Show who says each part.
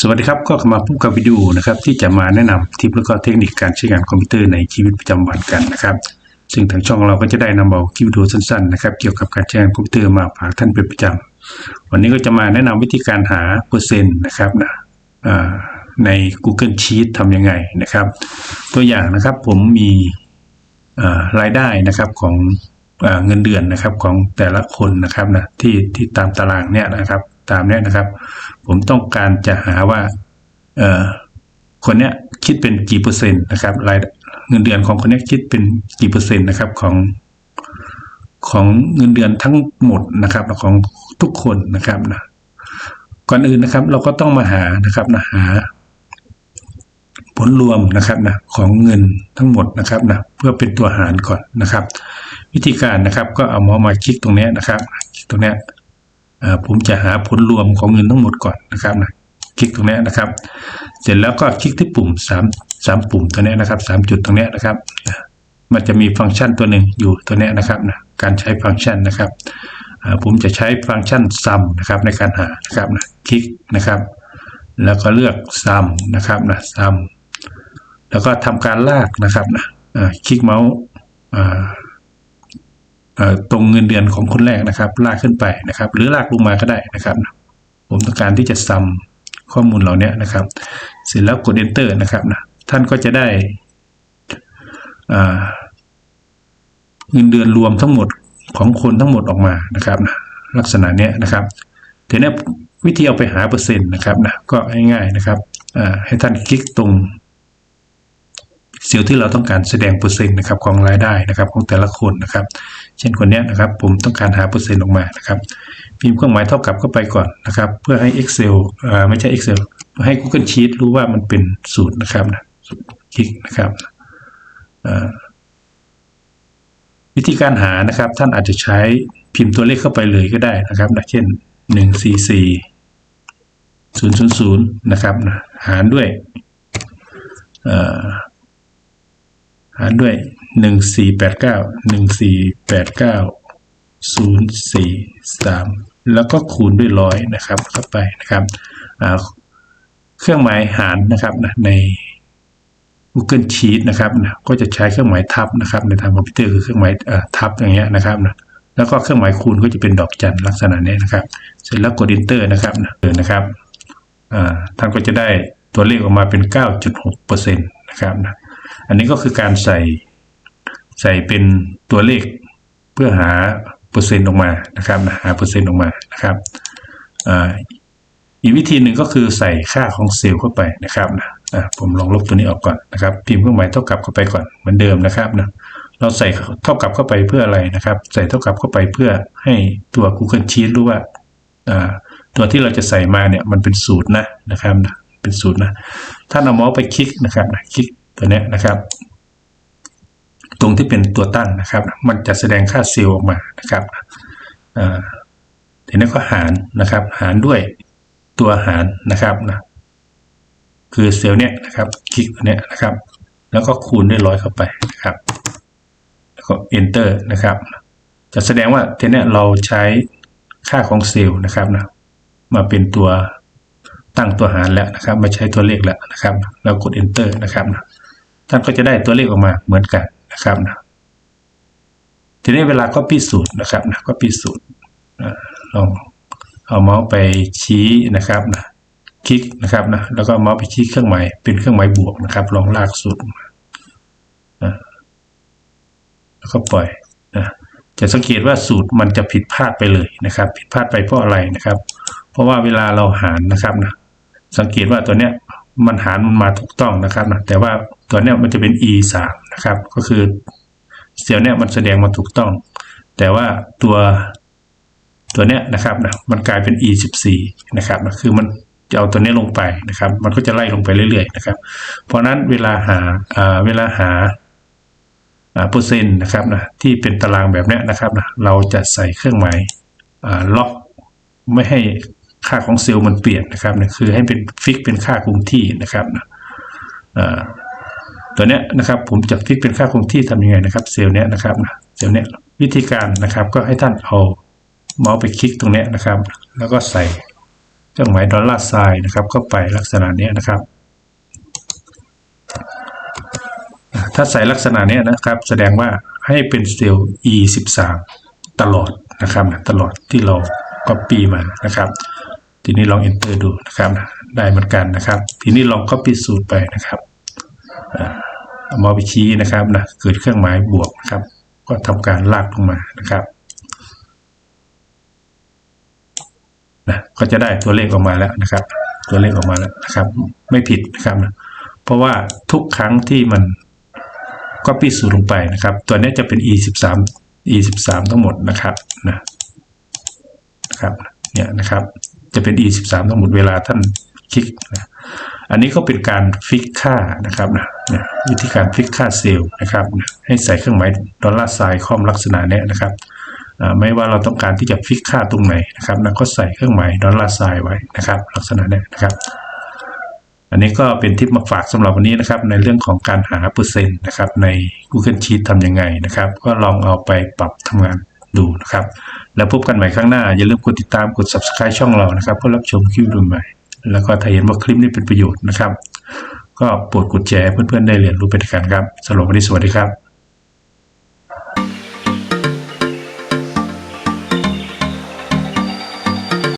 Speaker 1: สวัสดีครับก็มาพบกับวิดีโอนะครับที่จะมาแนะนำทิปแล้วก็เทคนิคการใช้งานคอมพิวเตอร์ในชีวิตประจำวันกันนะครับ ซึ่งทางช่องเราก็จะได้นำเอาคลิปวิดีโอสั้นๆนะครับเกี่ยวกับการใช้งานคอมพิวเตอร์มาฝากท่านเป็นประจำวันนี้ก็จะมาแนะนำวิธีการหาเปอร์เซ็นต์นะครับนะใน Google Sheet ทำยังไงนะครับ ตัวอย่างนะครับผมมีรายได้นะครับของอเงินเดือนนะครับของแต่ละคนนะครับนะที่ที่ตามตารางเนี่ยนะครับ ตามเนี้ยนะครับ ผมต้องการจะหาว่าเอ่อคนเนี้ยคิดเป็นกี่เปอร์เซ็นต์นะครับรายเงินเดือนของคนเนี้ยคิดเป็นกี่เปอร์เซ็นต์นะครับของของเงินเดือนทั้งหมดนะครับของทุกคนนะครับนะก่อนอื่นนะครับ เราก็ต้องมาหานะครับนะหา ผลรวมนะครับนะของเงินทั้งหมดนะครับนะเพื่อเป็นตัวหารก่อนนะครับ วิธีการนะครับก็เอาเมาส์มาคลิกตรงเนี้ยนะครับคลิกตรงเนี้ย ผมจะหาผลรวมของเงินทั้งหมดก่อนนะครับนะคลิกตรงนี้นะครับ เสร็จแล้วก็คลิกที่ปุ่ม3 3ปุ่มตัวนี้นะครับ 3 จุดตรงนี้นะครับ มันจะมีฟังก์ชันตัวหนึ่งอยู่ตัวนี้นะครับนะการใช้ฟังก์ชันนะครับผมจะใช้ฟังก์ชัน sum นะครับในการหานะครับนะคลิกนะครับ แล้วก็เลือก sum นะครับนะ sum แล้วก็ทำการลากนะครับนะคลิกเมาส์ ตรงเงินเดือนของคนแรกนะครับ ลากขึ้นไปนะครับ หรือลากลงมาก็ได้นะครับ ผมต้องการที่จะซ้ำข้อมูลเหล่านี้นะครับ เสร็จแล้วกด enter นะครับนะท่านก็จะได้เงินเดือนรวมทั้งหมดของคนทั้งหมดออกมานะครับนะลักษณะเนี้ยนะครับทีนี้วิธีเอาไปหาเปอร์เซ็นต์นะครับนะก็ง่ายๆนะครับให้ท่านคลิกตรงเซลล์ที่เราต้องการแสดงเปอร์เซ็นต์นะครับของรายได้นะครับของแต่ละคนนะครับ เช่นคนนี้นะครับ ผมต้องการหาเปอร์เซ็นต์ออกมานะครับ พิมพ์เครื่องหมายเท่ากับเข้าไปก่อนนะครับ เพื่อให้ Excel อ่าไม่ใช่ Excel ให้ Google Sheet รู้ว่ามันเป็นสูตรนะครับนะคลิกนะครับวิธีการหานะครับ ท่านอาจจะใช้พิมพ์ตัวเลขเข้าไปเลยก็ได้นะครับนะเช่นหนึ่งสี่สี่ศูนย์ศูนย์ศูนย์นะครับนะหารด้วย หารด้วยหนึ่งสี่แปดเก้าหนึ่งสี่แปดเก้าศูนย์สี่สามแล้วก็คูณด้วยร้อยนะครับเข้าไปนะครับเครื่องหมายหารนะครับนะใน Google Sheet นะครับนะก็จะใช้เครื่องหมายทับนะครับ ในทางคอมพิวเตอร์คือเครื่องหมายทับอย่างเงี้ยนะครับนะแล้วก็เครื่องหมายคูณก็จะเป็นดอกจันลักษณะนี้นะครับ เสร็จแล้วกด Enter นะครับนะเอนะครับท่านก็จะได้ตัวเลขออกมาเป็น 9.6%นะครับนะ อันนี้ก็คือการใส่ใส่เป็นตัวเลขเพื่อหาเปอร์เซ็นต์ออกมานะครับนะหาเปอร์เซ็นต์ออกมานะครับอีกวิธีหนึ่งก็คือใส่ค่าของเซลล์เข้าไปนะครับนะผมลองลบตัวนี้ออกก่อนนะครับ พิมพ์เครื่องหมายเท่ากับเข้าไปก่อนเหมือนเดิมนะครับนะเราใส่เท่ากับเข้าไปเพื่ออะไรนะครับ ใส่เท่ากับเข้าไปเพื่อให้ตัว Google Sheet รู้ว่าตัวที่เราจะใส่มาเนี่ยมันเป็นสูตรนะนะครับนะเป็นสูตรนะถ้าเอาเมาส์ไปคลิกนะครับนะคลิก ตัวนี้นะครับ ตรงที่เป็นตัวตั้งนะครับ มันจะแสดงค่าเซลล์ออกมานะครับทีนี้ก็หารนะครับ หารด้วยตัวหารนะครับนะคือเซลล์เนี้ยนะครับ คลิกตัวเนี้ยนะครับ แล้วก็คูณด้วยร้อยเข้าไปนะครับ แล้วก็ enter นะครับ จะแสดงว่าทีนี้เราใช้ค่าของเซลล์นะครับนะมาเป็นตัวตั้งตัวหารแล้วนะครับไม่ใช้ตัวเลขแล้วนะครับ แล้วกด enter นะครับนะ ท่านก็จะได้ตัวเลขออกมาเหมือนกันนะครับนะทีนี้เวลาก็พิสูจน์นะครับนะก็พิสูจน์ลองเอาเมาส์ไปชี้นะครับนะคลิกนะครับนะแล้วก็เมาส์ไปชี้เครื่องหมายเป็นเครื่องหมายบวกนะครับ ลองลากสูตรแล้วก็ปล่อยนะจะสังเกตว่าสูตรมันจะผิดพลาดไปเลยนะครับ ผิดพลาดไปเพราะอะไรนะครับ เพราะว่าเวลาเราหารนะครับนะสังเกตว่าตัวเนี้ยมันหารมันมาถูกต้องนะครับนะแต่ว่า ตัวเนี้ยมันจะเป็น e สามนะครับ ก็คือเซลล์เนี้ยมันแสดงมาถูกต้อง แต่ว่าตัวตัวเนี้ยนะครับนะมันกลายเป็น e สิบสี่นะครับนะคือมันจะเอาตัวเนี้ยลงไปนะครับ มันก็จะไล่ลงไปเรื่อยๆนะครับ เพราะนั้นเวลาหาเวลาหาเปอร์เซ็นต์นะครับนะที่เป็นตารางแบบเนี้ยนะครับนะเราจะใส่เครื่องหมายล็อกไม่ให้ค่าของเซลล์มันเปลี่ยนนะครับนะคือให้เป็นฟิกเป็นค่าคงที่นะครับนะอ่า ตัวเนี้ยนะครับผมจะฟิกเป็นค่าคงที่ทำยังไงนะครับเซลล์เนี้ยนะครับนะเซลล์เนี้ยวิธีการนะครับก็ให้ท่านเอาเมาส์ไปคลิกตรงเนี้ยนะครับ แล้วก็ใส่เครื่องหมายดอลลาร์ไซน์นะครับเข้าไปลักษณะเนี้ยนะครับ ถ้าใส่ลักษณะเนี้ยนะครับ แสดงว่าให้เป็นเซลล์ e 1 3ตลอดนะครับตลอดที่เรา copy มานะครับ ทีนี้ลอง enter ดูนะครับ ได้เหมือนกันนะครับ ทีนี้ลอง copy สูตรไปนะครับ เอามาไปชี้นะครับนะเกิดเครื่องหมายบวกนะครับ ก็ทำการลากลงมานะครับนะก็จะได้ตัวเลขออกมาแล้วนะครับ ตัวเลขออกมาแล้วนะครับ ไม่ผิดนะครับนะเพราะว่าทุกครั้งที่มัน copy สูตรลงไปนะครับ ตัวนี้จะเป็น e 1 3 e 1 3ทั้งหมดนะครับนะนะครับเนี่ยนะครับ จะเป็น e 1 3ทั้งหมดเวลาท่านคลิกนะ อันนี้ก็เป็นการฟิกค่านะครับนะวิธีการฟิกค่าเซลล์นะครับนะให้ใส่เครื่องหมายดอลลาร์ไซน์คอมลักษณะนี้นะครับไม่ว่าเราต้องการที่จะฟิกค่าตรงไหนนะครับนะก็ใส่เครื่องหมายดอลลาร์ไซน์ไว้นะครับ ลักษณะนี้นะครับ อันนี้ก็เป็นทิปมาฝากสำหรับวันนี้นะครับ ในเรื่องของการหาเปอร์เซ็นต์นะครับ ใน Google Sheet ทำยังไงนะครับ ก็ลองเอาไปปรับทำงานดูนะครับ แล้วพบกันใหม่ครั้งหน้า อย่าลืมกดติดตามกด subscribe ช่องเรานะครับเพื่อรับชมคลิปใหม่ แล้วก็ถ้าเห็นว่าคลิปนี้เป็นประโยชน์นะครับ ก็โปรดกดแชร์เพื่อนๆได้เรียนรู้ไปด้วยกันครับสำหรับวันนี้สวัสดีครับ